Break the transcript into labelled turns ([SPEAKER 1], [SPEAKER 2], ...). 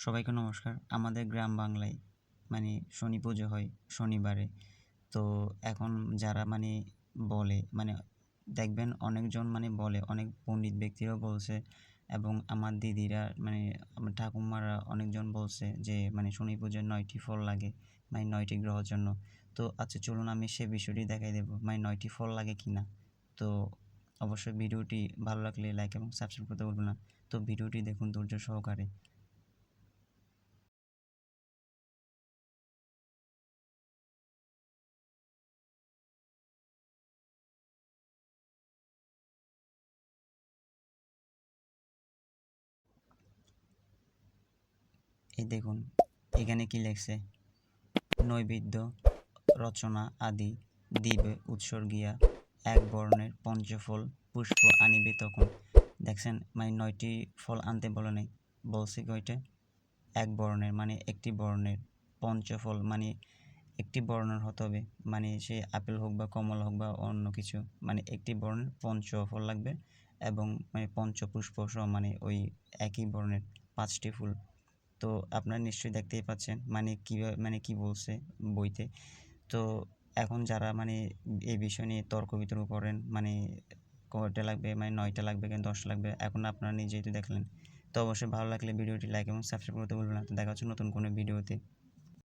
[SPEAKER 1] সবাইকে নমস্কার। আমাদের গ্রাম বাংলায় মানে শনি পুজো হয় শনিবারে। তো এখন যারা মানে বলে মানে দেখবেন অনেকজন মানে বলে, অনেক পণ্ডিত ব্যক্তিরাও বলছে এবং আমার দিদিরা মানে আমার ঠাকুমারা অনেকজন বলছে যে মানে শনি পুজোর নয়টি ফল লাগে মানে নয়টি গ্রহর জন্য। তো আচ্ছা চলুন আমি সে বিষয়টি দেখাই দেবো মানে নয়টি ফল লাগে কি না? তো অবশ্যই ভিডিওটি ভালো লাগলে লাইক এবং সাবস্ক্রাইব করতে ভুলবেন না। তো ভিডিওটি দেখুন ধৈর্য সহকারে। এই দেখুন, এখানে কি লেখছে? নৈবেদ্য, রচনা আদি দিবে উৎসর্গিয়া, এক বর্ণের পঞ্চফল, পুষ্প আনিবে তখন। দেখছেন মানে নয়টি ফল আনতে বলে নেই, বলছে কয়টা? এক বর্ণের মানে একটি বর্ণের পঞ্চফল মানে একটি বর্ণের হতে হবে মানে সে আপেল হোক বা কমলা হোক বা অন্য কিছু মানে একটি বর্ণের পঞ্চফল লাগবে এবং মানে পঞ্চপুষ্প সহ মানে ওই একই বর্ণের পাঁচটি ফুল। তো আপনারা নিশ্চয়ই দেখতেই পাচ্ছেন মানে কীভাবে মানে কি বলছে বইতে। তো এখন যারা মানে এই বিষয় নিয়ে তর্ক বিতর্ক করেন মানে কটা লাগবে মানে নয়টা লাগবে কেন দশটা লাগবে, এখন আপনারা নিজেই তো দেখলেন। তো অবশ্যই ভালো লাগলে ভিডিওটি লাইক এবং সাবস্ক্রাইব করতে ভুলবেন না। তো দেখা হচ্ছে নতুন কোনো ভিডিওতে।